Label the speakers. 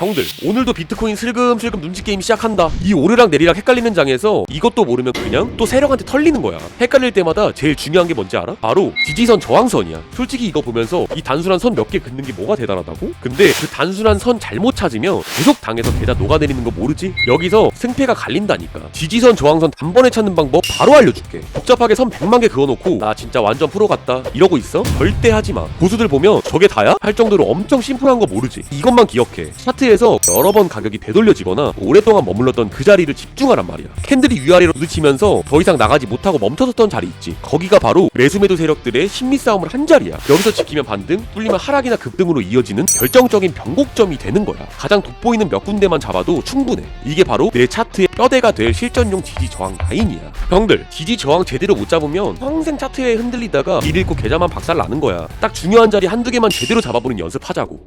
Speaker 1: 형들 오늘도 비트코인 슬금슬금 눈치 게임 시작한다 이 오르락 내리락 헷갈리는 장에서 이것도 모르면 그냥 또 세력한테 털리는 거야 헷갈릴 때마다 제일 중요한 게 뭔지 알아? 바로 지지선 저항선이야 솔직히 이거 보면서 이 단순한 선 몇 개 긋는 게 뭐가 대단하다고? 근데 그 단순한 선 잘못 찾으면 계속 당해서 계단 녹아내리는 거 모르지? 여기서 승패가 갈린다니까 지지선 저항선 단번에 찾는 방법 바로 알려줄게 복잡하게 선 100만 개 그어놓고 나 진짜 완전 프로 같다 이러고 있어? 절대 하지마 고수들 보면 저게 다야? 할 정도로 엄청 심플한 거 모르지 이것만 기억해 차트 에서 여러 번 가격이 되돌려지거나 오랫동안 머물렀던 그 자리를 집중하란 말이야. 캔들이 위아래로 부딪히면서 더 이상 나가지 못하고 멈춰섰던 자리 있지. 거기가 바로 매수매도 세력들의 심리 싸움을 한 자리야. 여기서 지키면 반등 뚫리면 하락이나 급등으로 이어지는 결정적인 변곡점이 되는 거야. 가장 돋보이는 몇 군데만 잡아도 충분해. 이게 바로 내 차트의 뼈대가 될 실전용 지지 저항 라인이야. 형들 지지 저항 제대로 못 잡으면 평생 차트에 흔들리다가 일 잃고 계좌만 박살 나는 거야. 딱 중요한 자리 한두 개만 제대로 잡아보는 연습하자고